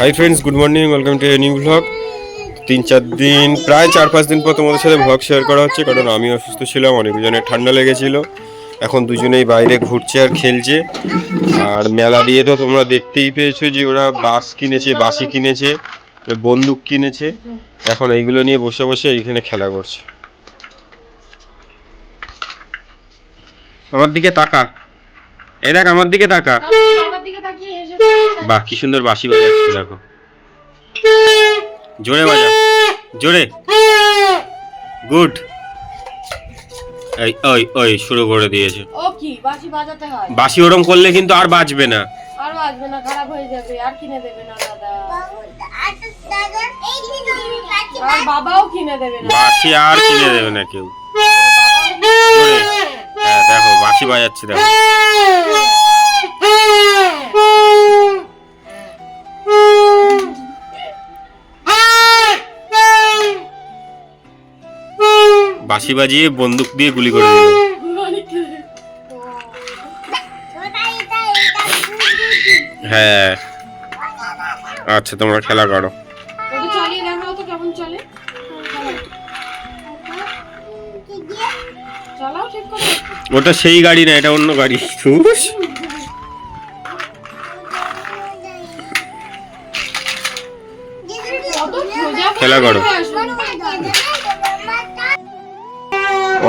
Hi friends good morning welcome to new blog তিন চার দিন প্রায় চার পাঁচ দিন পর তোমাদের সাথে ব্লগ শেয়ার করা হচ্ছে কারণ আমি অসুস্থ ছিলাম অনেকজনের ঠান্ডা লেগেছিল। এখন দুজনেই বাইরে ঘুরছে আর খেলছে। আর মেলা দিয়ে তো তোমরা দেখতেই পেয়েছ যে ওরা বাস কিনেছে বাসি কিনেছে বন্দুক কিনেছে। এখন এইগুলো নিয়ে বসে বসে এইখানে খেলা করছে। আমার দিকে তাকা। এই দেখ আমার দিকে তাকা আমার দিকে তাকিয়ে হেসে বাহ কি সুন্দর বাঁশি বাজাচ্ছে দেখো। জোরে বাজা। জোরে। গুড। এই ওই ওই শুরু করে দিয়েছে। ও কি বাঁশি বাজাতে হয়? বাঁশি ওরম করলে কিন্তু আর বাজবে না। আর বাজবে না খারাপ হয়ে যাবে আর কিনে দেবে না দাদা। আর বাবাও কিনে দেবে না। বাঁশি আর কিনে দেবে না কেউ। হ্যাঁ দেখো বাঁশি বাজাচ্ছে দেখো। বাঁশি বাজিয়ে বন্দুক দিয়ে গুলি করে দিল। হ্যাঁ। আচ্ছা তোমরা খেলা করো। ওটা সেই গাড়ি না এটা অন্য গাড়ি। কত? খেলা করো।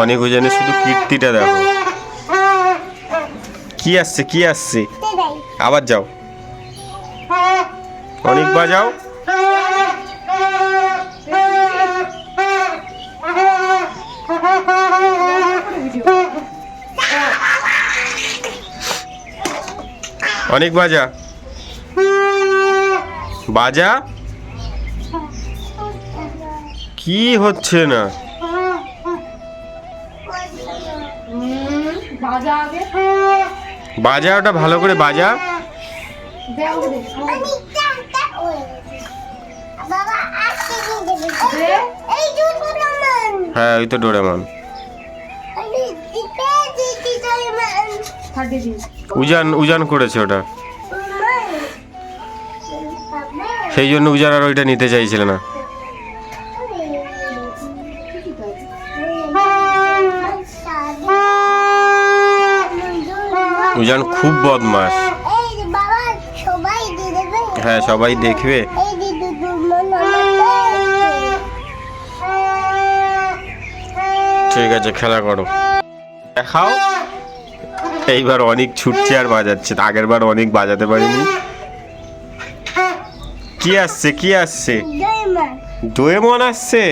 অনেক ওজনে শুধু কীর্তিটা দেখো। কি আসছে কি আসছে? আবার যাও। অনেক বাজাও। অনেক বাজা। বাজা? কি হচ্ছে না? বাজা ওটা ভালো করে বাজা। হ্যাঁ ওই তো ডোরেমন। উজান উজান করেছে ওটা। সেই জন্য উজান আর ওইটা নিতে চাইছিল না। উজান খুব বদমাস হ্যাঁ সবাই দেখবে। ঠিক আছে খেলা করো। দেখাও। এইবার অনেক ছুটছে আর বাজাচ্ছে। আগের বার অনেক বাজাতে পারিনি। কি আসছে কি আসছে? দোয়েমন আসছে?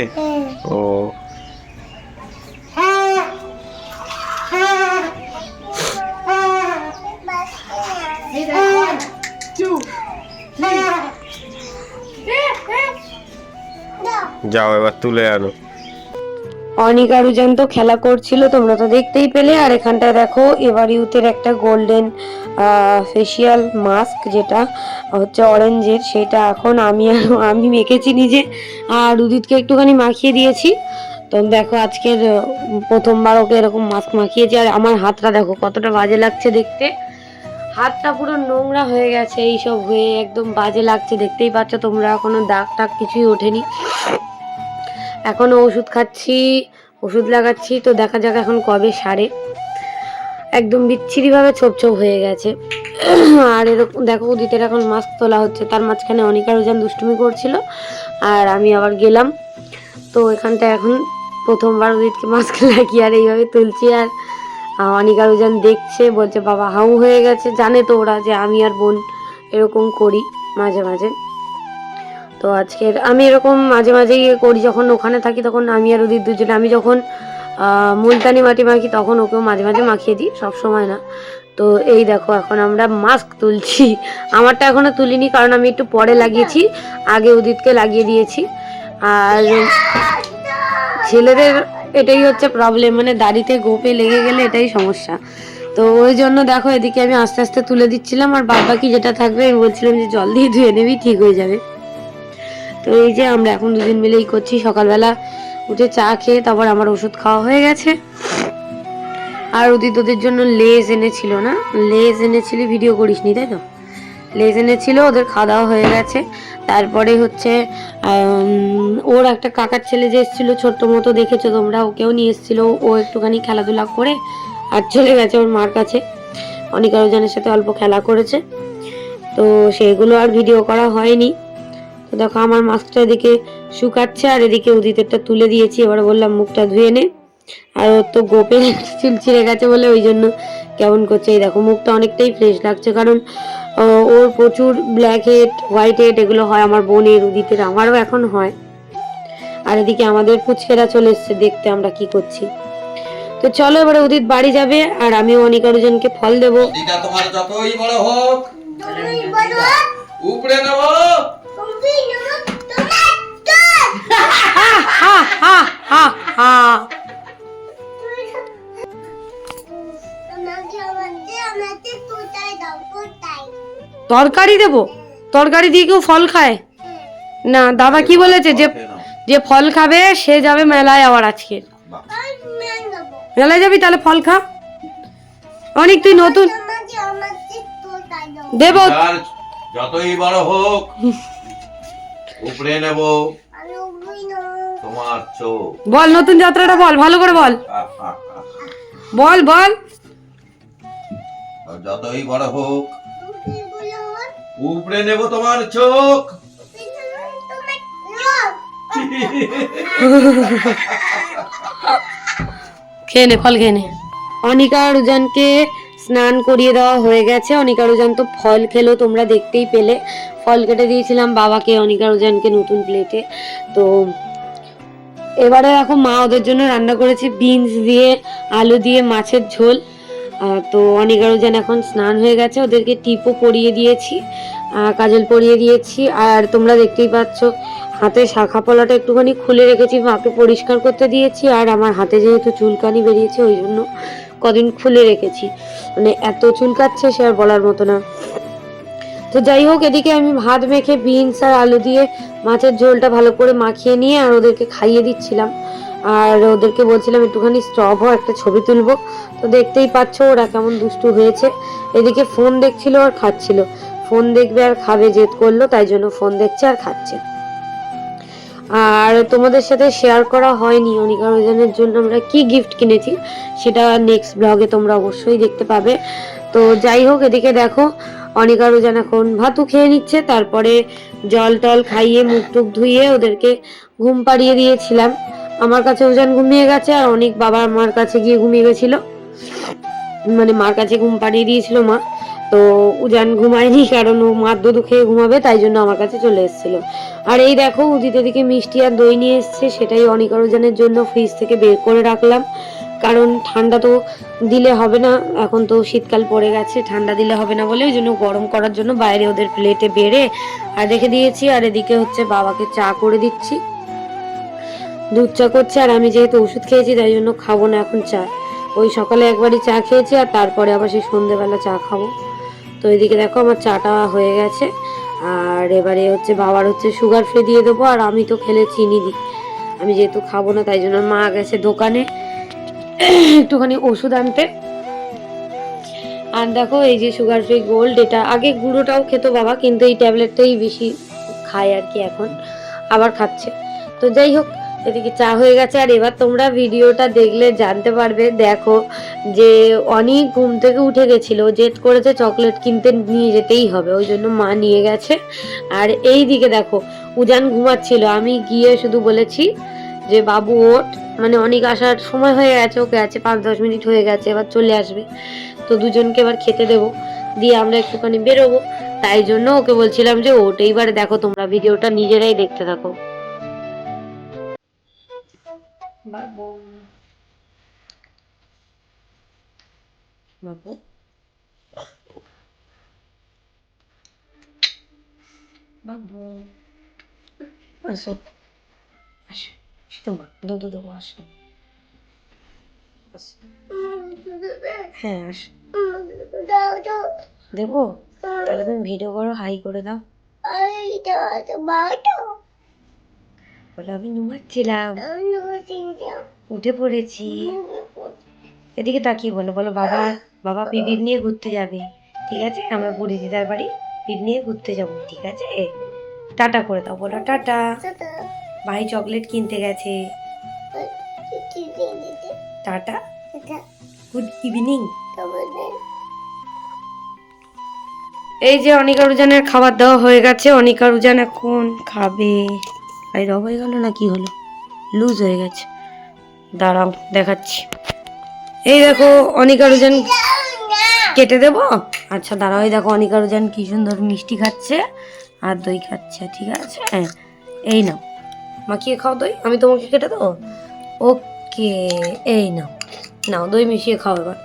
যাও, এবার তুলে আনো। অনিক আর তো খেলা করছিল, তোমরা তো দেখতেই পেলে। আর এখানটায় দেখো, এবার ইউথের একটা গোল্ডেন ফেসিয়াল মাস্ক যেটা হচ্ছে অরেঞ্জের সেটা এখন আমি আর আমি মেখেছি নিজে। আর উদিতকে একটুখানি মাখিয়ে দিয়েছি। তো দেখো, আজকের প্রথমবার ওকে এরকম মাস্ক মাখিয়েছি। আর আমার হাতটা দেখো, কতটা বাজে লাগছে দেখতে। হাতটা পুরো নোংরা হয়ে গেছে, এইসব হয়ে একদম বাজে লাগছে। দেখতেই পাচ্ছ তোমরা, এখনও দাগ টাগ কিছুই ওঠেনি। এখনও ওষুধ খাচ্ছি ওষুধ লাগাচ্ছি তো দেখা যাক এখন কবে সারে। একদম বিচ্ছিরিভাবে ছোপ ছোপ হয়ে গেছে। আর এরকম দেখো উদিতের এখন মাস্ক তোলা হচ্ছে তার মাঝখানে অনিকার ওজান দুষ্টুমি করছিল আর আমি আবার গেলাম। তো এখানটা এখন প্রথমবার উদিতকে মাস্ক লাগিয়ে আর এইভাবে তুলছি আর আহ, অনিকার ওজান দেখছে বলছে বাবা হাউ হয়ে গেছে। জানে তো ওরা যে আমি আর বোন এরকম করি মাঝে মাঝে। তো আজকের আমি এরকম মাঝে মাঝেই করি, যখন ওখানে থাকি তখন আমি আর ওদের দুজনে, আমি যখন মুলতানি মাটি মাখি তখন ওকেও মাঝে মাঝে মাখিয়ে দিই, সব সময় না। তো এই দেখো, এখন আমরা মাস্ক তুলছি। আমারটা এখনও তুলিনি, কারণ আমি একটু পরে লাগিয়েছি, আগে উদিতকে লাগিয়ে দিয়েছি। আর ছেলেদের এটাই হচ্ছে প্রবলেম মানে দাড়িতে গোপে লেগে গেলে এটাই সমস্যা। তো ওই জন্য দেখো, এদিকে আমি আস্তে আস্তে তুলে দিচ্ছিলাম, আর বাদ বাকি যেটা থাকবে, আমি বলছিলাম যে জল দিয়ে ধুয়ে নেবি, ঠিক হয়ে যাবে। তো এই যে আমরা এখন দুদিন মিলেই করছি, সকালবেলা উঠে চা খেয়ে তারপর আমার ওষুধ খাওয়া হয়ে গেছে। আর উদিত ওদের জন্য লেজ এনেছিল না? লেজ এনেছিলি ভিডিও করিসনি, তাই তো? লেজ এনেছিল, ওদের খাওয়া দাওয়া হয়ে গেছে। তারপরে হচ্ছে ওর একটা কাকার ছেলে যে এসেছিল, ছোট্ট মতো দেখেছ তোমরা ওকেও নিয়ে এসেছিল, ও একটুখানি খেলাধুলা করে আর চলে গেছে ওর মার কাছে। অনেক আরোজনের সাথে অল্প খেলা করেছে। তো সেগুলো আর ভিডিও করা হয়নি। দেখো আমার মাস্কটা এদিকে শুকাচ্ছে আর এদিকে উদিতেরটা তুলে দিয়েছি। এবার বললাম মুখটা ধুয়ে নে। আর ওর তো গোপে চুল ছিঁড়ে গেছে বলে ওই জন্য কেমন করছে। এই দেখো মুখটা অনেকটাই ফ্রেশ লাগছে কারণ ওর প্রচুর ব্ল্যাক হেড হোয়াইট হেড এগুলো হয় আমার বোনের উদিতের আমারও এখন হয়। আর এদিকে আমাদের পুচকেরা চলে এসছে দেখতে আমরা কি করছি। তো চলো এবারে উদিত বাড়ি যাবে আর আমিও অনেক আরোজনকে ফল দেবো। তোমার যতই বড় হোক উপরে নেব। তরকারি দেবো? তরকারি দিয়ে কেউ ফল খায়? না দাদা কি বলেছে? যে যে ফল খাবে সে যাবে মেলায় আবার আজকে। মেলায় যাবি তাহলে ফল খা। অনেক তুই নতুন দেবো। যতই বড় হোক উপরে নেব। তোমার চোখ। বল নতুন যাত্রাটা বল ভালো করে বল। বল বল। যতই বড় হোক উপরে নেব তোমার চোখ। খেয়ে ফল খেয়ে অনিকা আর উজানকে স্নান করিয়ে দেওয়া হয়ে গেছে। অনিকা আর উজান তো ফল খেলো, তোমরা দেখতেই পেলে। ফল কেটে দিয়েছিলাম বাবাকে, অনিকা আর উজানকে নতুন প্লেটে। তো এবারে দেখো মা ওদের জন্য রান্না করেছে বিনস দিয়ে, আলু দিয়ে, মাছের ঝোল। তো অনেক উজান এখন স্নান হয়ে গেছে, ওদেরকে টিপও পরিয়ে দিয়েছি কাজল পরিয়ে দিয়েছি, আর তোমরা দেখতেই পাচ্ছ, হাতে শাখা পলাটা একটুখানি খুলে রেখেছি, মাকে পরিষ্কার করতে দিয়েছি, আর আমার হাতে যেহেতু চুলকানি বেরিয়েছে, ওই জন্য কদিন খুলে রেখেছি। মানে এত চুলকাচ্ছে সে আর বলার মতো না। তো যাই হোক, এদিকে আমি ভাত মেখে বিনস আর আলু দিয়ে মাছের ঝোলটা ভালো করে মাখিয়ে নিয়ে আর ওদেরকে খাইয়ে দিচ্ছিলাম। আর ওদেরকে বলছিলাম, একটুখানি স্টপ হও, একটা ছবি তুলবো। তো দেখতেই পাচ্ছ ওরা কেমন দুষ্টু হয়েছে। এদিকে ফোন দেখছিল আর খাচ্ছিল। ফোন দেখবে আর খাবে, জেদ করল, তাই জন্য ফোন দেখছে আর খাচ্ছে। আর তোমাদের সাথে শেয়ার করা হয়নি অনিকা রোজানের জন্য আমরা কি গিফট কিনেছি, সেটা নেক্সট ব্লগে তোমরা অবশ্যই দেখতে পাবে। তো যাই হোক, এদিকে দেখো অনিকা রোজান এখন ভাতু খেয়ে নিচ্ছে, তারপরে জল টল খাইয়ে মুখ টুক ধুইয়ে ওদেরকে ঘুম পাড়িয়ে দিয়েছিলাম। আমার কাছে ওজান ঘুমিয়ে গেছে আর অনেক বাবা মার কাছে গিয়ে ঘুমিয়ে গেছিল। মানে মার কাছে ঘুম পাড়িয়ে দিয়েছিল মা। তো উজান ঘুমায়নি কারণ ও মার দুধ খেয়ে ঘুমাবে, তাই জন্য আমার কাছে চলে এসেছিল। আর এই দেখো, উদিত এদিকে মিষ্টি আর দই নিয়ে এসছে, সেটাই অনেক উজানের জন্য ফ্রিজ থেকে বের করে রাখলাম। কারণ ঠান্ডা তো দিলে হবে না, এখন তো শীতকাল পড়ে গেছে, ঠান্ডা দিলে হবে না বলে ওই জন্য গরম করার জন্য বাইরে ওদের প্লেটে বেড়ে, আর রেখে দিয়েছি। আর এদিকে হচ্ছে বাবাকে চা করে দিচ্ছি। দুধ চা করছে আর আমি যেহেতু ওষুধ খেয়েছি, তাই জন্য খাব না এখন চা। ওই সকালে একবারই চা খেয়েছি আর তারপরে আবার সেই সন্ধেবেলা চা খাব। তো এদিকে দেখো আমার চাটা হয়ে গেছে। আর এবারে হচ্ছে বাবার হচ্ছে সুগার ফ্রি দিয়ে দেবো আর আমি তো খেলে চিনি দিই আমি যেহেতু খাব না, তাই জন্য মা গেছে দোকানে। একটুখানি ওষুধ আনতে। আর দেখো এই যে সুগার ফ্রি গোল্ড এটা আগে গুঁড়োটাও খেতো বাবা, কিন্তু এই ট্যাবলেটটাই বেশি খায় আর কি এখন। আবার খাচ্ছে। তো যাই হোক এদিকে চা হয়ে গেছে, আর এবার তোমরা ভিডিওটা দেখলে জানতে পারবে, দেখো যে অনেক ঘুম থেকে উঠে গেছিল, জেদ করেছে চকলেট কিনতে নিয়ে যেতেই হবে, ওই জন্য মা নিয়ে গেছে। আর এই দিকে দেখো, উজান ঘুমাচ্ছিল, আমি গিয়ে শুধু বলেছি যে, বাবু ওট মানে অনেক আসার সময় হয়ে গেছে, ওকে আছে পাঁচ দশ মিনিট হয়ে গেছে, এবার চলে আসবে। তো দুজনকে এবার খেতে দেবো, দিয়ে আমরা একটুখানি বেরোবো। তাই জন্য ওকে বলছিলাম যে ওট এইবার দেখো তোমরা ভিডিওটা নিজেরাই দেখতে থাকো। বাবু বাবু বাবু আসো আসো তোমার দুধ দেবো আসো আসো। হ্যাঁ আসো দাও দাও দেবো তাহলে তুমি ভিডিও করো হাই করে দাও এই দাও দাও বাটো বলে আমি ঘুমাচ্ছিলাম উঠে পড়েছি। এদিকে তাকিয়ে বলো বলো বাবা বাবা পিপির নিয়ে ঘুরতে যাবে। ঠিক আছে আমরা দিদার বাড়ি। পিঠ নিয়ে ঘুরতে যাব ঠিক আছে? টাটা করে দাও বলো টাটা। ভাই চকলেট কিনতে গেছে. টাটা। Good evening. এই যে অনিকা রুজানের খাবার দেওয়া হয়ে গেছে। অনিকা রুজান এখন খাবে। আরে রব হয়ে গেল না কি হলো? লুজ হয়ে গেছে। দাঁড়াও, দেখাচ্ছি। এই দেখো, অনিকা রুজান কেটে দেবো? আচ্ছা দাঁড়াও, এই দেখো, অনিকা রুজান কি সুন্দর মিষ্টি খাচ্ছে আর দই খাচ্ছে, ঠিক আছে? হ্যাঁ এই নাও। মাখিয়ে খাও দই, আমি তোমাকে কেটে দেবো? ওকে, এই নাও। নাও, দই মিশিয়ে খাও এবার।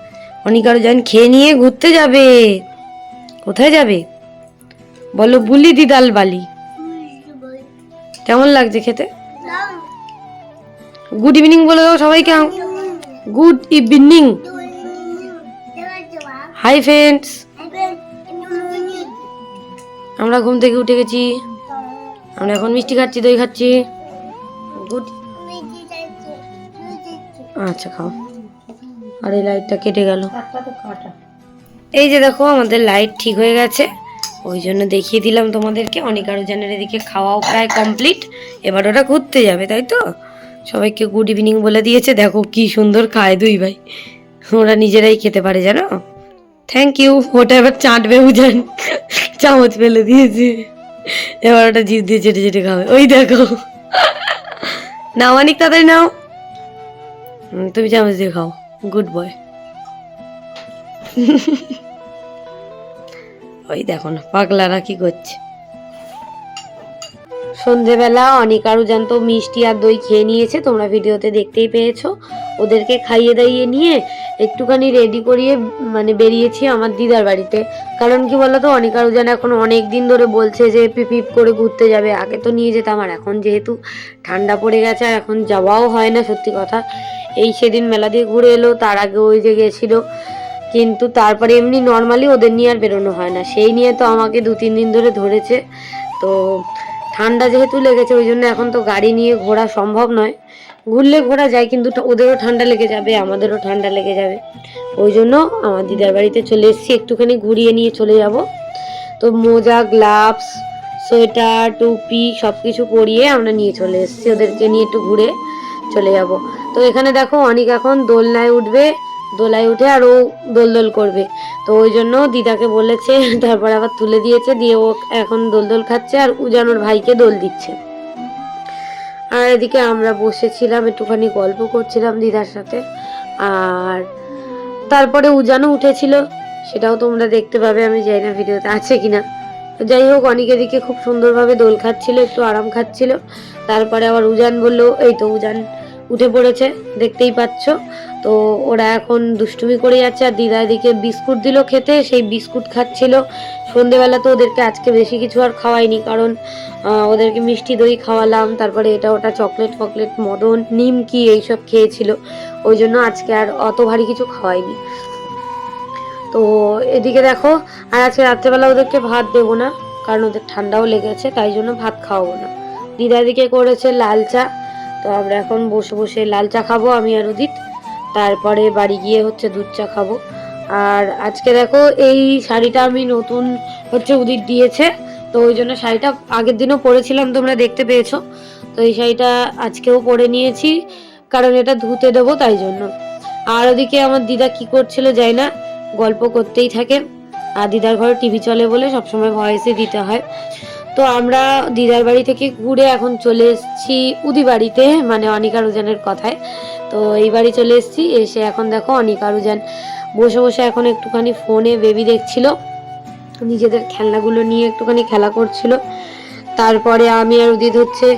অনিকা রুজান খেয়ে নিয়ে ঘুরতে যাবে। কোথায় যাবে? বলো বুলি দিদাল বালি। কেমন লাগছে খেতে? গুড ইভিনিং বলে দাও সবাইকে। গুড ইভিনিং হাই ফ্রেন্ডস আমরা ঘুম থেকে উঠে গেছি। আমরা এখন মিষ্টি খাচ্ছি দই খাচ্ছি। গুড আচ্ছা খাও। আর এই লাইটটা কেটে গেল। এই যে দেখো আমাদের লাইট ঠিক হয়ে গেছে। ওই জন্য দেখিয়ে দিলাম তোমাদেরকে। অনেক আরও জানের এদিকে খাওয়াও প্রায় কমপ্লিট এবার ওরা ঘুরতে যাবে, তাই তো? সবাইকে গুড ইভিনিং বলে দিয়েছে। দেখো কি সুন্দর খায় দুই ভাই। ওরা নিজেরাই খেতে পারে, জানো? থ্যাংক ইউ ওটা এবার চাটবে উজান। চামচ ফেলে দিয়েছে। এবার ওটা জিভ দিয়ে চেটে চেটে খাবে। ওই দেখো। নাও, অনেক, তাড়াতাড়ি নাও। তুমি চামচ দিয়ে খাও। গুড বয় ওই দেখো না, পাগলারা কি করছে? সন্ধেবেলা অনেক আরও জানতো মিষ্টি আর দই খেয়ে নিয়েছে, তোমরা ভিডিওতে দেখতেই পেয়েছ। ওদেরকে খাইয়ে দাইয়ে নিয়ে একটুখানি রেডি করিয়ে মানে বেরিয়েছি আমার দিদার বাড়িতে। কারণ কি বলতো, অনেক আরও জান এখন অনেক দিন ধরে বলছে যে পিপিপ করে ঘুরতে যাবে, আগে তো নিয়ে যেতাম, আর এখন যেহেতু ঠান্ডা পড়ে গেছে, আর এখন যাওয়াও হয় না, সত্যি কথা। এই সেদিন মেলা দিয়ে ঘুরে এলো, তার আগে ওই যে গেছিল কিন্তু তারপরে এমনি নর্মালি ওদের নিয়ে আর বেরোনো হয় না। সেই নিয়ে তো আমাকে দু, তিন দিন ধরে ধরেছে। তো ঠান্ডা যেহেতু লেগেছে, ওই জন্য এখন তো গাড়ি নিয়ে ঘোরা সম্ভব নয়। ঘুরলে ঘোরা যায়, কিন্তু ওদেরও ঠান্ডা লেগে যাবে, আমাদেরও ঠান্ডা লেগে যাবে। ওই জন্য আমার দিদার বাড়িতে চলে এসেছি, একটুখানি ঘুরিয়ে নিয়ে চলে যাব। তো মোজা গ্লাভস সোয়েটার, টুপি সব কিছু পরিয়ে আমরা নিয়ে চলে এসেছি। ওদেরকে নিয়ে একটু ঘুরে চলে যাব। তো এখানে দেখো অনেক এখন দোলনায় উঠবে দোলায় উঠে আর ও দোল দোল করবে। তো ওই জন্য দিদাকে বলেছে, তারপর আবার তুলে দিয়েছে, দিয়ে ও এখন দোল দোল খাচ্ছে আর উজানোর ভাইকে দোল দিচ্ছে। আর এদিকে আমরা বসেছিলাম, একটুখানি গল্প করছিলাম দিদার সাথে। আর তারপরে উজানও উঠেছিল, সেটাও তোমরা দেখতে পাবে, আমি যাই না ভিডিওতে আছে কিনা। যাই হোক, অনেক এদিকে খুব সুন্দরভাবে দোল খাচ্ছিল, একটু আরাম খাচ্ছিল। তারপরে আবার উজান বলল, এই তো উজান উঠে পড়েছে, দেখতেই পাচ্ছ। তো ওরা এখন দুষ্টুমি করে যাচ্ছে আর দিদা এদিকে বিস্কুট দিল খেতে, সেই বিস্কুট খাচ্ছিল। সন্ধেবেলা তো ওদেরকে আজকে বেশি কিছু আর খাওয়াইনি কারণ ওদেরকে মিষ্টি দই খাওয়ালাম, তারপরে এটা ওটা চকলেট ফকলেট, মদন, নিমকি এইসব খেয়েছিল। ওই জন্য আজকে আর অত ভারী কিছু খাওয়াইনি তো এদিকে দেখো, আর আজকে রাত্রেবেলা ওদেরকে ভাত দেবো না, কারণ ওদের ঠান্ডাও লেগেছে, তাই জন্য ভাত খাওয়াবো না। দিদা এদিকে করেছে লাল চা তো আমরা এখন বসে বসে লাল চা খাব, আমি আর উদিত। তারপরে বাড়ি গিয়ে হচ্ছে দুধ চা খাব। আর আজকে দেখো, এই শাড়িটা আমি নতুন হচ্ছে উদিত দিয়েছে। তো ওই জন্য শাড়িটা আগের দিনও পরেছিলাম, তোমরা দেখতে পেয়েছ। তো এই শাড়িটা আজকেও পরে নিয়েছি, কারণ এটা ধুতে দেবো তাই জন্য। আর ওদিকে আমার দিদা কি করছিল যাই না, গল্প করতেই থাকে। আর দিদার ঘরে টিভি চলে বলে সবসময় ভয়েসে দিতে হয়। তো আমরা দিদার বাড়ি থেকে ঘুরে এখন চলে এসেছি উদি বাড়িতে মানে অনিকা রুজানের কথায়। তো এই বাড়ি চলে এসেছি, এসে এখন দেখো অনিকা রুজান বসে বসে এখন একটুখানি ফোনে বেবি দেখছিল, নিজেদের খেলনাগুলো নিয়ে একটুখানি খেলা করছিল। তারপরে আমি আর উদিত হচ্ছে,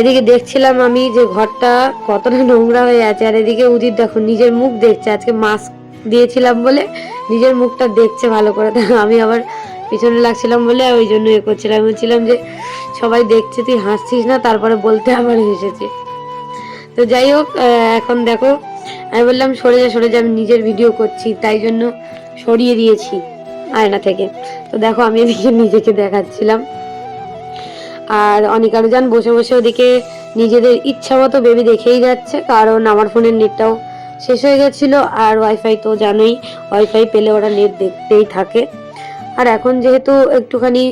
এদিকে দেখছিলাম আমি যে ঘরটা কতটা নোংরা হয়ে আছে, আর এদিকে উদিত দেখো নিজের মুখ দেখছে, আজকে মাস্ক দিয়েছিলাম বলে নিজের মুখটা দেখছে ভালো করে। আমি আবার পিছনে লাগছিলাম বলে ওই জন্য এ করছিলাম বলছিলাম যে সবাই দেখছে, তুই হাসছিস না? তারপরে বলতে আবার হেসেছে তো যাই হোক এখন দেখো, আমি বললাম, সরে যা সরে যা, আমি নিজের ভিডিও করছি, তাই জন্য সরিয়ে দিয়েছি আয়না থেকে। তো দেখো, আমি এদিকে নিজেকে দেখাচ্ছিলাম। আর অনিকারু যান বসে বসে ওদিকে নিজেদের ইচ্ছা মতো বেবি দেখেই যাচ্ছে, কারণ আমার ফোনের নেটটাও শেষ হয়ে গেছিল, আর ওয়াইফাই তো জানোই ওয়াইফাই পেলে ওরা নেট দেখতেই থাকে। আর এখন যেহেতু একটুখানি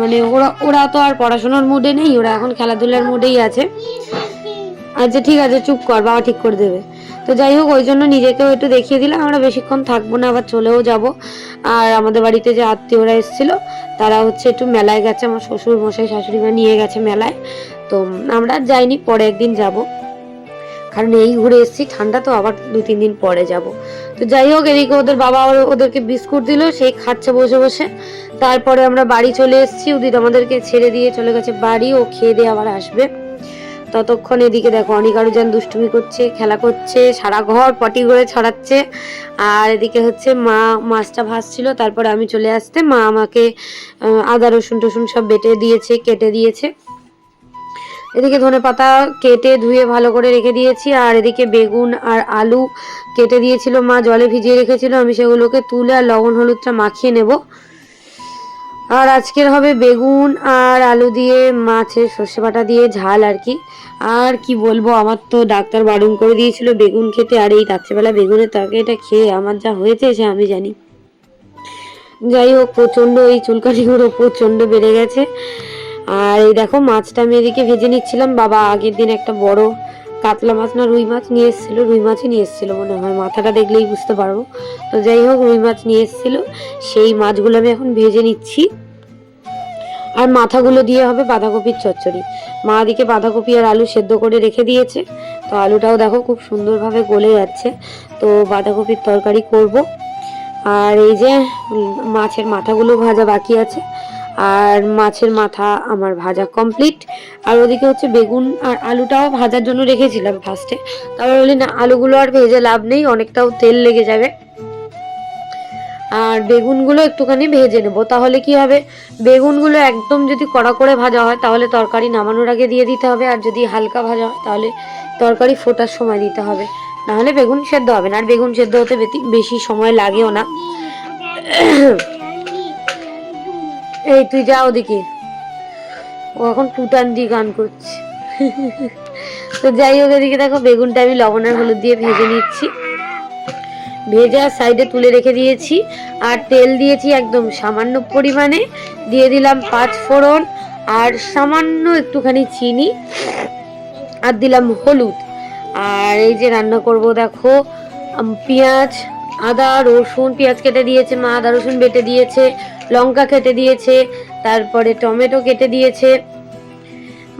মানে ওরা ওরা তো আর পড়াশোনার মুডে নেই, ওরা এখন খেলাধুলার মুডেই আছে। আচ্ছা ঠিক আছে, চুপ কর, বাবা ঠিক করে দেবে। তো যাই হোক, ওই জন্য নিজেকেও একটু দেখিয়ে দিলাম, আমরা বেশিক্ষণ থাকব না, আবার চলেও যাব। আর আমাদের বাড়িতে যে আত্মীয়রা এসেছিল, তারা হচ্ছে একটু মেলায় গেছে, আমার শ্বশুর মশাই শাশুড়ি মা নিয়ে গেছে মেলায়। তো আমরা যাইনি, পরে একদিন যাব। কারণ এই ঘুরে এসেছি, ঠান্ডা তো আবার দু, তিন দিন পরে যাব। তো যাই হোক, এদিকে ওদের বাবা ওদেরকে বিস্কুট দিল সেই খাচ্ছে বসে বসে। তারপরে আমরা বাড়ি চলে এসেছি, উদিত আমাদেরকে ছেড়ে দিয়ে চলে গেছে বাড়ি, ও খেয়ে দিয়ে আবার আসবে। ততক্ষণ এদিকে দেখো অনেক আরও যেন দুষ্টুমি করছে, খেলা করছে, সারা ঘর পটি করে ছড়াচ্ছে। আর এদিকে হচ্ছে মা মাছটা ভাজছিল, তারপরে আমি চলে আসতে, মা আমাকে আদা রসুন টসুন সব বেটে দিয়েছে, কেটে দিয়েছে। এদিকে ধনে পাতা কেটে ধুয়ে ভালো করে রেখে দিয়েছি, আর এদিকে বেগুন আর আলু কেটে দিয়েছিল মা, জলে ভিজিয়ে রেখেছিল। আমি সেগুলোকে তুলে আর লবণ হলুদটা মাখিয়ে নেব। আর আজকের হবে বেগুন আর আলু দিয়ে, মাছের সর্ষে বাটা দিয়ে ঝাল আর কি। আর কি বলব, আমার তো ডাক্তার বারণ করে দিয়েছিল বেগুন খেতে, আর এই রাত্রেবেলা বেগুনের তরকারিটা খেয়ে আমার যা হয়েছে সে আমি জানি। যাই হোক, প্রচণ্ড এই চুলকানিগুলো প্রচণ্ড বেড়ে গেছে। আর এই দেখো, মাছটা আমি এদিকে ভেজে নিচ্ছিলাম। বাবা, আগের দিন একটা বড় কাতলা মাছ না, রুই মাছ নিয়ে এসেছিল, রুই মাছই নিয়ে এসেছিল মনে হয়। মাথাটা দেখলেই বুঝতে পারব। তো যাই হোক, রুই মাছ নিয়ে এসেছিল। সেই মাছগুলো আমি এখন ভেজে নিচ্ছি। আর মাথাগুলো দিয়ে হবে বাঁধাকপির চচ্চড়ি। মা দিকে বাঁধাকপি আর আলু সেদ্ধ করে রেখে দিয়েছে। তো আলুটাও দেখো, খুব সুন্দরভাবে গলে যাচ্ছে। তো বাঁধাকপির তরকারি করব। আর এই যে মাছের মাথাগুলো ভাজা বাকি আছে। আর মাছের মাথা আমার ভাজা কমপ্লিট আর ওদিকে হচ্ছে বেগুন আর আলুটাও ভাজার জন্য রেখেছিলাম ফার্স্টে তারপর বলি, না, আলুগুলো আর ভেজে লাভ নেই, অনেকটাও তেল লেগে যাবে। আর বেগুনগুলো একটুখানি ভেজে নেব, তাহলে কি হবে? বেগুনগুলো একদম যদি কড়া করে ভাজা হয়, তাহলে তরকারি নামানোর আগে দিয়ে দিতে হবে, আর যদি হালকা ভাজা হয়, তাহলে তরকারি ফোটার সময় দিতে হবে। নাহলে বেগুন সেদ্ধ হবে না, আর বেগুন সেদ্ধ হতে বেশি সময় লাগেও না। এই, তুই যা ওদিকে ও এখন টুটান দিয়ে গান করছে। তো যাই হোক, এদিকে দেখো, বেগুনটা আমি লবণ আর হলুদ দিয়ে ভেজে নিচ্ছি। ভেজে আর সাইডে তুলে রেখে দিয়েছি। আর তেল দিয়েছি একদম সামান্য পরিমাণে। দিয়ে দিলাম পাঁচ ফোড়ন আর সামান্য একটুখানি চিনি। আর দিলাম হলুদ। আর এই যে রান্না করব, দেখো পেঁয়াজ আদা, রসুন, পেঁয়াজ কেটে দিয়েছে মা, আদা, রসুন বেটে দিয়েছে, লঙ্কা কেটে দিয়েছে, তারপরে টমেটো কেটে দিয়েছে।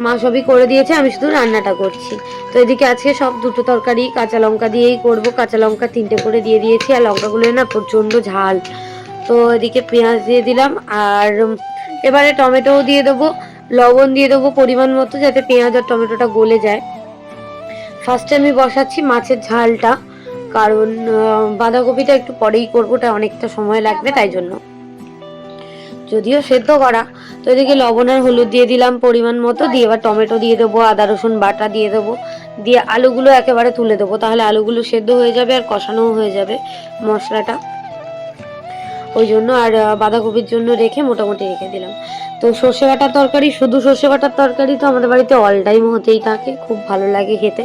মা সবই করে দিয়েছে, আমি শুধু রান্নাটা করছি। তো এদিকে আজকে সব দুটো তরকারি কাঁচা লঙ্কা দিয়েই করব। কাঁচা লঙ্কা তিনটে করে দিয়ে দিয়েছি, আর লঙ্কাগুলো না প্রচণ্ড ঝাল। তো এদিকে পেঁয়াজ দিয়ে দিলাম, আর এবারে টমেটোও দিয়ে দেবো, লবণ দিয়ে দেবো পরিমাণ মতো, যাতে পেঁয়াজ আর টমেটোটা গলে যায়। ফার্স্টে আমি বসাচ্ছি মাছের ঝালটা। কারণ বাঁধাকপিটা একটু পরেই করব ওটা অনেকটা সময় লাগবে, তাই জন্য। যদিও সেদ্ধ করা, তো এদিকে লবণ আর হলুদ দিয়ে দিলাম পরিমাণ মতো, দিয়ে এবার টমেটো দিয়ে দেবো, আদা, রসুন, বাটা দিয়ে দেবো। দিয়ে আলুগুলো একেবারে তুলে দেবো, তাহলে আলুগুলো সেদ্ধ হয়ে যাবে আর কষানোও হয়ে যাবে মশলাটা। ওই জন্য আর বাঁধাকপির জন্য রেখে মোটামুটি রেখে দিলাম। তো সর্ষে বাটার তরকারি, শুধু সর্ষে বাটার তরকারি তো আমাদের বাড়িতে অল টাইম হতেই থাকে, খুব ভালো লাগে খেতে।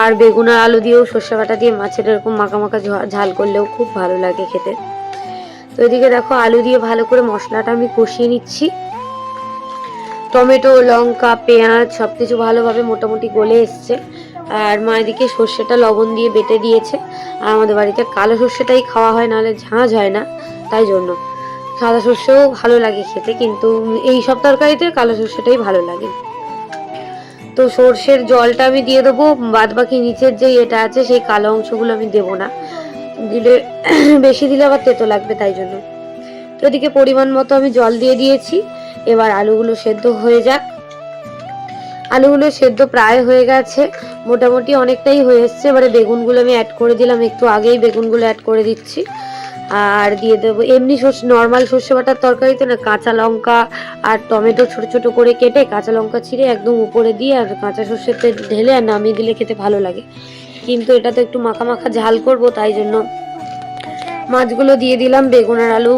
আর বেগুন আর আলু দিয়েও সর্ষে বাটা দিয়ে মাছের এরকম মাখা মাখা ঝাল করলেও খুব ভালো লাগে খেতে। তো এদিকে দেখো আলু দিয়ে ভালো করে মশলাটা আমি কষিয়ে নিচ্ছি। টমেটো, লঙ্কা, পেঁয়াজ সব কিছু ভালোভাবে মোটামুটি গলে এসছে। আর মা এদিকে সর্ষেটা লবণ দিয়ে বেটে দিয়েছে। আর আমাদের বাড়িতে কালো সর্ষেটাই খাওয়া হয়, নাহলে ঝাঁঝ হয় না। তাই জন্য। সাদা সর্ষেও ভালো লাগে খেতে, কিন্তু এই সব তরকারিতে কালো সর্ষেটাই ভালো লাগে। তো সর্ষের জলটা আমি দিয়ে দেবো, বাদ বাকি নিচের যে এটা আছে সেই কালো অংশগুলো আমি দেবো না। দিলে বেশি দিলে আবার তেতো লাগবে তাই জন্য। তো এদিকে পরিমাণ মতো আমি জল দিয়ে দিয়েছি, এবার আলুগুলো সেদ্ধ হয়ে যাক। আলুগুলো সেদ্ধ প্রায় হয়ে গেছে, মোটামুটি অনেকটাই হয়ে এসছে। এবারে বেগুনগুলো আমি অ্যাড করে দিলাম, একটু আগেই বেগুনগুলো অ্যাড করে দিচ্ছি। আর দিয়ে দেবো, এমনি সর্ষে নর্মাল সর্ষে বাটার তরকারিতে না কাঁচা লঙ্কা আর টমেটো ছোট ছোট করে কেটে কাঁচা লঙ্কা ছিঁড়ে একদম উপরে দিয়ে আর কাঁচা সর্ষেতে ঢেলে আর নামিয়ে দিলে খেতে ভালো লাগে। কিন্তু এটা তো একটু মাখা মাখা ঝাল করব, তাই জন্য মাছগুলো দিয়ে দিলাম, বেগুন আর আলু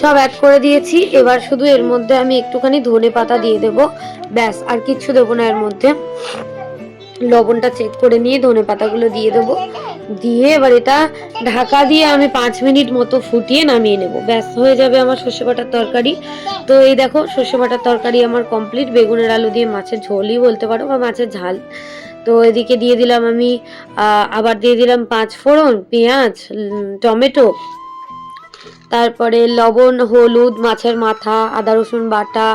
সব অ্যাড করে দিয়েছি। এবার শুধু এর মধ্যে আমি একটুখানি ধনে পাতা দিয়ে দেবো, ব্যাস, আর কিচ্ছু দেবো না এর মধ্যে। লবণটা চেক করে নিয়ে ধনে পাতাগুলো দিয়ে দেবো। দিয়ে এবার এটা ঢাকা দিয়ে আমি পাঁচ মিনিট মতো ফুটিয়ে নামিয়ে নেব। ব্যাস, হয়ে যাবে আমার সর্ষে বাটার তরকারি। তো এই দেখো, সর্ষে বাটার তরকারি আমার কমপ্লিট বেগুনের আলু দিয়ে মাছের ঝোলই বলতে পারো বা মাছের ঝাল। তো এদিকে দিয়ে দিলাম আমি আবার দিয়ে দিলাম পাঁচ ফোড়ন, পেঁয়াজ টমেটো। তারপরে লবণ, হলুদ, মাছের মাথা, আদা রসুন বাটা,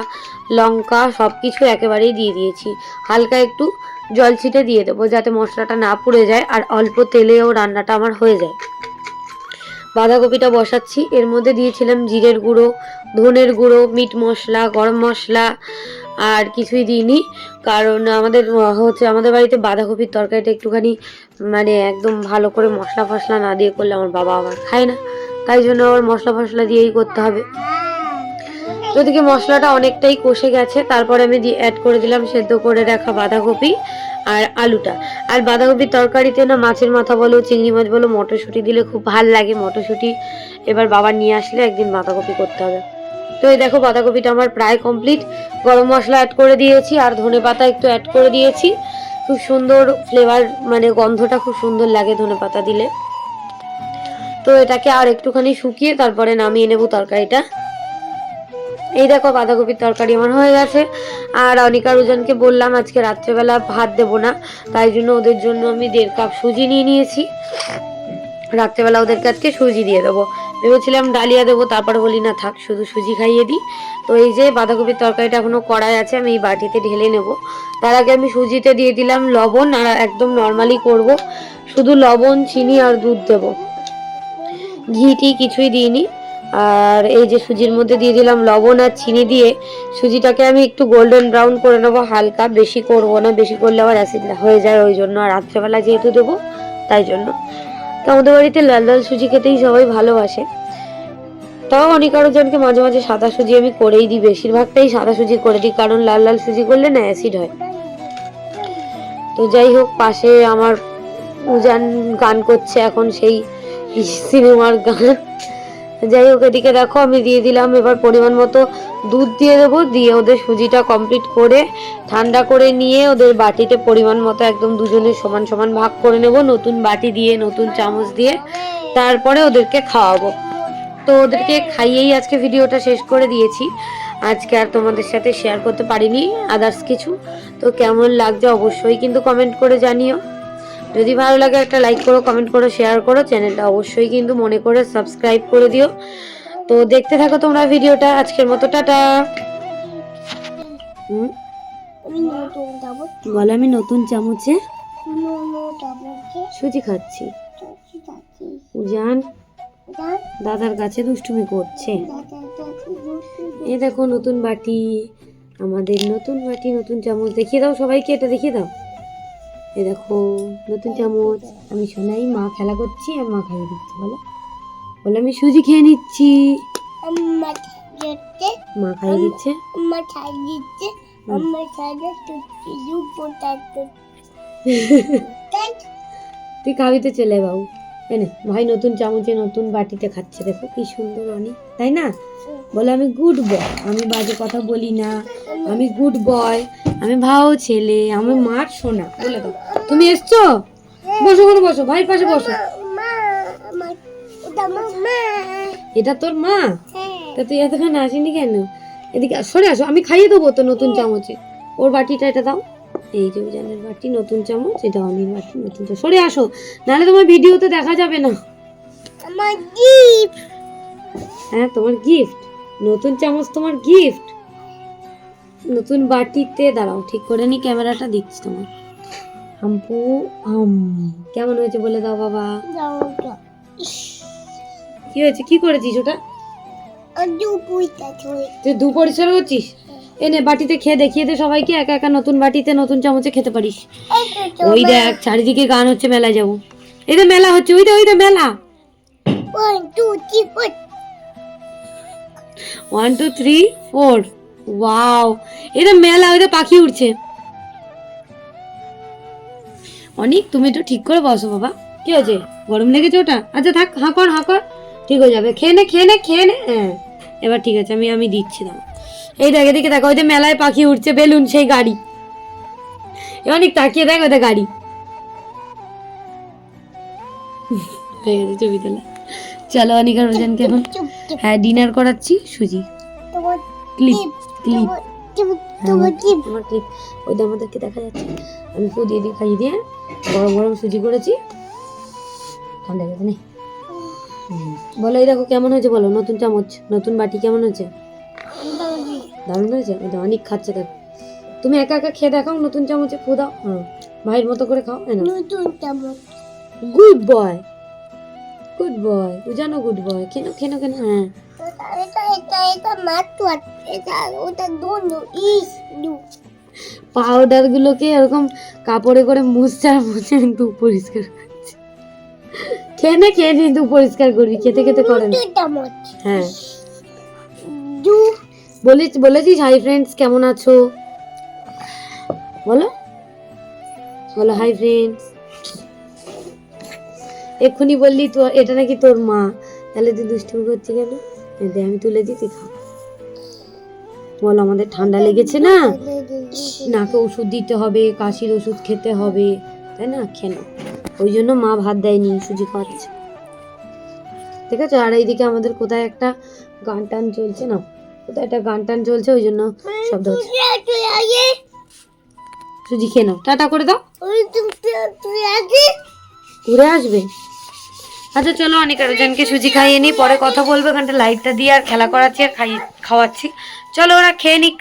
লঙ্কা সব কিছু একেবারেই দিয়ে দিয়েছি। হালকা একটু জল ছিটে দিয়ে দেবো যাতে মশলাটা না পুড়ে যায় আর অল্প তেলেও রান্নাটা আমার হয়ে যায়। বাঁধাকপিটা বসাচ্ছি। এর মধ্যে দিয়েছিলাম জিরের গুঁড়ো, ধনের গুঁড়ো, মিট মশলা, গরম মশলা আর কিছুই দিইনি। কারণ আমাদের হচ্ছে আমাদের বাড়িতে বাঁধাকপির তরকারিটা একটুখানি মানে একদম ভালো করে মশলা ফসলা না দিয়ে করলে আমার বাবা আবার খায় না। তাই জন্য আবার মশলা ফসলা দিয়েই করতে হবে। তো ওদিকে মশলাটা অনেকটাই কষে গেছে, তারপরে আমি অ্যাড করে দিলাম সেদ্ধ করে রাখা বাঁধাকপি আর আলুটা। আর বাঁধাকপির তরকারিতে না মাছের মাথা বলো, চিংড়ি মাছ বলো, মটরশুঁটি দিলে খুব ভালো লাগে। মটরশুঁটি এবার বাবা নিয়ে আসলে একদিন বাঁধাকপি করতে হবে। তো এই দেখো বাঁধাকপিটা আমার প্রায় কমপ্লিট গরম মশলা অ্যাড করে দিয়েছি আর ধনে পাতা একটু অ্যাড করে দিয়েছি। খুব সুন্দর ফ্লেভার মানে গন্ধটা খুব সুন্দর লাগে ধনে পাতা দিলে। তো এটাকে আর একটুখানি শুকিয়ে তারপরে নামিয়ে নেব তরকারিটা। এই দেখো বাঁধাকপির তরকারি আমার হয়ে গেছে। আর অনিকা রুজনকে বললাম আজকে রাত্রেবেলা ভাত দেবো না, তাই জন্য ওদের জন্য আমি দেড় কাপ সুজি নিয়ে নিয়েছি। রাত্রেবেলা ওদেরকে আজকে সুজি দিয়ে দেবো। ভেবেছিলাম ডালিয়া দেবো, তারপর বলি, না থাক, শুধু সুজি খাইয়ে দিই। তো এই যে বাঁধাকপির তরকারিটা এখনও কড়াই আছে, আমি এই বাটিতে ঢেলে নেব। তার আগে আমি সুজিতে দিয়ে দিলাম লবণ, আর একদম নর্মালি করব। শুধু লবণ, চিনি আর দুধ দেবো। ঘি টি কিছুই দিইনি। আর এই যে সুজির মধ্যে দিয়ে দিলাম লবণ আর চিনি দিয়ে সুজিটাকে আমি একটু গোল্ডেন ব্রাউন করে নেব, হালকা। বেশি করব না, বেশি করলে আবার অ্যাসিড হয়ে যায়, ওই জন্য। আর রাত্রেবেলা যেহেতু দেবো, তাই জন্য। তো আমাদের বাড়িতে লাল লাল সুজি খেতেই সবাই ভালোবাসে। তাও অনেক আরও জনকে মাঝে মাঝে সাদা সুজি আমি করেই দিই, বেশিরভাগটাই সাদা সুজি করে দিই, কারণ লাল লাল সুজি করলে না অ্যাসিড হয়। তো যাই হোক, পাশে আমার উজান গান করছে এখন, সেই সিনেমার গান। যাই হোক, এদিকে দেখো, আমি দিয়ে দিলাম এবার পরিমাণ মতো দুধ দিয়ে দেবো। দিয়ে ওদের সুজিটা কমপ্লিট করে, ঠান্ডা করে নিয়ে ওদের বাটিতে পরিমাণ মতো একদম দুজনের সমান সমান ভাগ করে নেব, নতুন বাটি দিয়ে, নতুন চামচ দিয়ে। তারপরে ওদেরকে খাওয়াবো। তো ওদেরকে খাইয়েই আজকে ভিডিওটা শেষ করে দিয়েছি। আজকে আর তোমাদের সাথে শেয়ার করতে পারিনি আদার্স কিছু। তো কেমন লাগছে অবশ্যই কিন্তু কমেন্ট করে জানিও। যদি ভালো লাগে একটা লাইক করো কমেন্ট করো শেয়ার করো চ্যানেলটা অবশ্যই কিন্তু মনে করে সাবস্ক্রাইব করে দিও। তো দেখতে থাকো তোমরা ভিডিওটা আজকের মতো টাটা। বলো আমি নতুন চামচে সুজি খাচ্ছি। উজান দাদার কাছে দুষ্টুমি করছে। এই দেখো নতুন বাটি আমাদের নতুন বাটি নতুন চামচ দেখিয়ে দাও সবাইকে এটা দেখিয়ে দাও। এই দেখো নতুন চামচ। আমি শোনাই মা খেলা করছি আর মা খাইয়ে দিচ্ছি বলো। বলে আমি সুজি খেয়ে নিচ্ছি। মা খাইয়ে দিচ্ছে। মা খাইয়ে দিচ্ছে। ছাইটা তুই কাবিতে তুই খাবি তো চলে বাবু। এনে ভাই নতুন চামচে নতুন বাটিতে খাচ্ছে, দেখো কি সুন্দর অনেক, তাই না? বলে আমি গুড বয় আমি বাজে কথা বলি না, আমি গুড বয় আমি ভাও ছেলে, আমি মার শোনা বলে দাও। তুমি এসছো? বসো কোনো বসো ভাইয়ের পাশে বসো। এটা তোর মা? তা তুই এতক্ষণ আসিনি কেন? এদিকে সরে আসো, আমি খাইয়ে দেবো তো নতুন চামচে। ওর বাটিটা এটা দাও। এই যে উজানের বাটি নতুন চামচ এটা অনির বাটি নতুন চামচ। সরে আসো নাহলে তোমার ভিডিওতে দেখা যাবে না। আমার গিফট হ্যাঁ তোমার গিফট নতুন চামচ তোমার গিফট নতুন বাটিতে দাঁড়াও ঠিক করে নি ক্যামেরাটা দিচ্ছি তোমার হাম্পু হাম কেমন হয়েছে বলে দাও বাবা। কি হয়েছে? কি করেছিস ওটা? তুই দু পরিষ্কার করছিস? এনে বাটিতে খেয়ে দেখিয়ে দে সবাইকে একা একা নতুন বাটিতে নতুন চামচে খেতে পারিস। ওই দেখ চারিদিকে গান হচ্ছে মেলায় যাব। এই তো মেলা হচ্ছে ওই তো ওই তো মেলা। One two three four wow এটা মেলা ওইটা পাখি উঠছে অনেক তুমি একটু ঠিক করে বসো বাবা। কি হয়েছে? গরম লেগেছে ওটা? আচ্ছা থাক হাঁ কর হাঁ ঠিক হয়ে যাবে। খেয়ে নে খেয়ে নে খেয়ে নে। হ্যাঁ এবার ঠিক আছে আমি আমি দিচ্ছি দাও এই দেখে, এদিকে দেখো, ওই যে মেলায় পাখি উঠছে বেলুন, সেই গাড়ি। অনেক, তাকিয়ে দেখ ওটা গাড়ি। হয়ে চলো অনিক আর ওজনকে এখন হ্যাঁ ডিনার করাচ্ছি, সুজি। Clip clip. আমার ক্লিপ। ওইটা আমাদেরকে দেখা যাচ্ছে। আমি ফু দিয়ে খাইয়ে দিয়ে, গরম গরম সুজি করেছি। ঠান্ডা বলো এই দেখো, কেমন হয়েছে বলো? নতুন চামচ, নতুন বাটি কেমন হয়েছে? দারুণ হয়েছে ওটা অনেক খাচ্ছে দেখ। তুমি একা একা খেয়ে দেখাও নতুন চামচে ফু দাও। হ্যাঁ ভাইয়ের মতো করে খাও হ্যাঁ নতুন চামচ। গুড বয় গুড বয় উজানো গুড বয় কেন কেন কেন হ্যাঁ। এটা এটা এটা মাছ এটা ওটা দুনো ইস দু। পাউডার গুলোকে এরকম কাপড়ে করে মুছছে আর মুছে কিন্তু পরিষ্কার করছে। খেয়ে নে খেয়ে কিন্তু পরিষ্কার করবি। খেতে খেতে করে হ্যাঁ। দু বলিস বলেছিস হাই ফ্রেন্ডস কেমন আছো? বলো। বলো হাই ফ্রেন্ডস এক্ষুনি বললি তো এটা নাকি তোর মা। তাহলে তুই দুষ্টুমি করছি কেন? আমি তুলে দিই, তুই খা। বলো, আমাদের ঠান্ডা লেগেছে না? নাকে ওষুধ দিতে হবে, কাশির ওষুধ খেতে হবে, তাই না? নাও। ওই জন্য মা ভাত দেয়নি, সুজি খাওয়াচ্ছে। ঠিক আছে? আর এইদিকে আমাদের কোথায় একটা গান টান চলছে না কোথায় একটা গান টান চলছে ওই জন্য শব্দ হচ্ছে। সুজি খেয়ে নাও। টাটা করে দাও। ঘুরে আসবে। আচ্ছা চলো অনেক আরেকজনকে সুজি খাইয়ে নিই। পরে কথা বলব এখানটা লাইটটা দিয়ে আর খেলা করাচ্ছি আর খাইয়ে খাওয়াচ্ছি। চলো ওরা খেয়ে নিক।